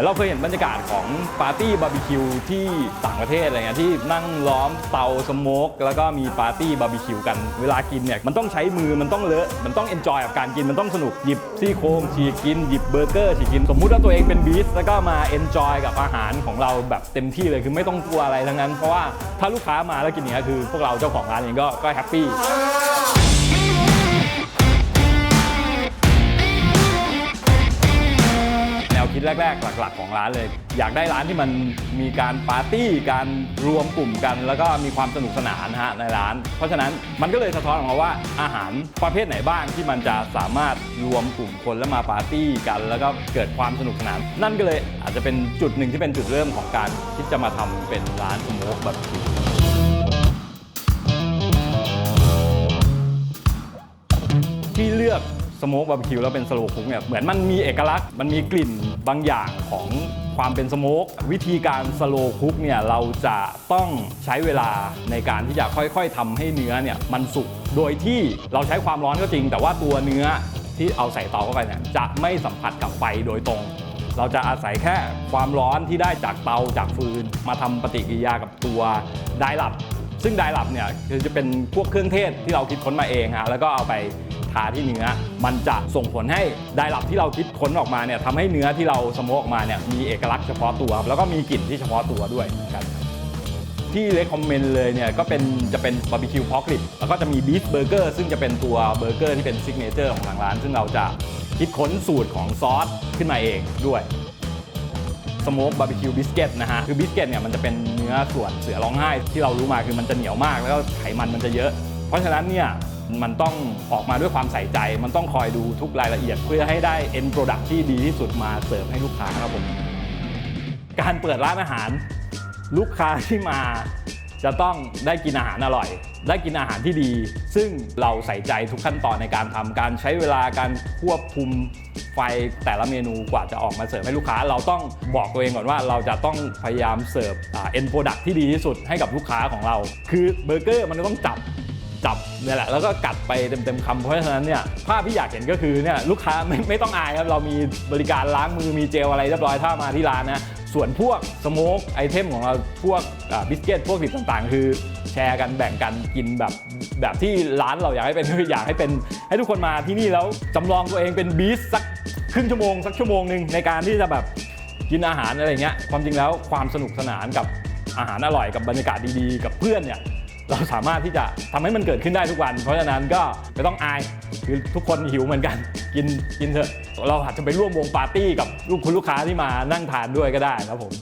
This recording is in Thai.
มือนเราเคยเห็นบรรยากาศของปาร์ตี้บาร์บีคิวที่ต่างประเทศอะไรเงี้ยที่นั่งล้อมเตาสโมกแล้วก็มีปาร์ตี้บาร์บีคิวกัน เวลากินเนี่ยมันต้องใช้มือมันต้องเลอะมันต้องเอนจอยกับการกินมันต้องสนุกหยิบซี่โครงฉีกกินหยิบเบอร์เกอร์ฉีกกิน สมมุติว่าตัวเองเป็นบีสแล้วก็มาเอนจอยกับอาหารของเราแบบเต็มที่เลยคือไม่ต้องกลัวอะไรทั้งนั้น เพราะว่าถ้าลูกค้ามาแล้วกินอย่างเงี้ยคือพวกเราเจ้าของร้านเองก็ก็แฮปปี้ คิดแรก ๆ หลัก ๆ ของร้านเลย อยากได้ร้านที่มันมีการปาร์ตี้การรวมกลุ่มกัน แล้วก็มีความสนุกสนานนะฮะในร้าน เพราะฉะนั้นมันก็เลยสะท้อนออกมาว่าอาหารประเภทไหนบ้างที่มันจะสามารถรวมกลุ่มคนแล้วมาปาร์ตี้กัน แล้วก็เกิดความสนุกสนาน นั่นก็เลยอาจจะเป็นจุดหนึ่งที่เป็นจุดเริ่มของการที่จะมาทำเป็นร้านสโมกแบบ สโมกบาร์บีคิวแล้วเป็นสโลว์คุกเนี่ยเหมือนมันมีเอกลักษณ์มันมีกลิ่นบางอย่างของความเป็นสโมกวิธีการสโลว์คุกเนี่ยเราจะต้องใช้เวลาในการที่จะค่อยๆทำให้เนื้อเนี่ยมันสุกโดยที่เราใช้ความร้อนก็จริง แต่ว่าตัวเนื้อที่เอาใส่เตาเข้าไปเนี่ยจะไม่สัมผัสกับไฟโดยตรง เราจะอาศัยแค่ความร้อนที่ได้จากเตาจากฟืน มาทำปฏิกิริยากับตัวไดร์ลับ ซึ่งไดร์ลับเนี่ยคือจะเป็นพวกเครื่องเทศที่เราคิดค้นมาเองฮะแล้วก็เอาไปทาที่เนื้อ มันจะส่งผลให้ไดร์ลับที่เราคิดค้นออกมาเนี่ยทำให้เนื้อที่เราสโมกออกมาเนี่ยมีเอกลักษณ์เฉพาะตัวครับแล้วก็มีกลิ่นที่เฉพาะตัวด้วยกันที่เล c คอมเมนต์เลยเนี่ยก็เป็นจะเป็นบาร์บีคิวพอกลิปแล้วก็จะมีบีฟเบอร์เกอร์ซึ่งจะเป็นตัวเบอร์เกอร์ที่เป็นซิกเนเจอร์ของทางร้าน ซึ่งเราจะคิดค้นสูตรของซอสขึ้นมาเองด้วย สโมกบาร์บีคิวบิสเกตนะฮะ คือบิสเกตเนี่ยมันจะเป็นเนื้อส่วนเสือร้องไห้ที่เรารู้มาคือมันจะเหนียวมาก แล้วก็ไขมันมันจะเยอะ เพราะฉะนั้นเนี่ยมันต้องออกมาด้วยความใส่ใจ มันต้องคอยดูทุกรายละเอียด เพื่อให้ได้ end product ที่ดีที่สุดมาเสิร์ฟให้ลูกค้าครับผม การเปิดร้านอาหาร ลูกค้าที่มา จะต้องได้กินอาหารอร่อย ได้กินอาหารที่ดี ซึ่งเราใส่ใจทุกขั้นตอนในการทำการใช้เวลาการควบคุมไฟแต่ละเมนูกว่าจะออกมาเสิร์ฟให้ลูกค้า เราต้องบอกตัวเองก่อนว่าเราจะต้องพยายามเสิร์ฟเอ็นโปรดักที่ดีที่สุดให้กับลูกค้าของเรา คือเบอร์เกอร์มันต้องจับจับเนี่ยแหละแล้วก็กัดไปเต็มๆคำเพราะฉะนั้นเนี่ยภาพที่อยากเห็นก็คือเนี่ยลูกค้าไม่ไม่ต้องอายครับเรามีบริการล้างมือมีเจลอะไรเรียบร้อยถ้ามาที่ร้านนะ ส่วนพวกสโมกไอเทมของเราพวกบิสกิตพวกดิบต่างๆ คือแชร์กันแบ่งกันกินแบบแบบที่ร้านเราอยากให้เป็นคืออยากให้เป็นให้ทุกคนมาที่นี่แล้วจำลองตัวเองเป็นบีสสักครึ่งชั่วโมงสักชั่วโมงหนึ่งในการที่จะแบบกินอาหารอะไรเงี้ยความจริงแล้วความสนุกสนานกับอาหารอร่อยกับบรรยากาศดีๆ กับเพื่อนเนี่ย เราสามารถที่จะทำให้มันเกิดขึ้นได้ทุกวัน เพราะฉะนั้นก็ไม่ต้องอายคือทุกคนหิวเหมือนกัน กินกินเถอะเราอาจจะไปร่วมวงปาร์ตี้กับลูกคุณลูกค้าที่มานั่งทานด้วยก็ได้ครับผม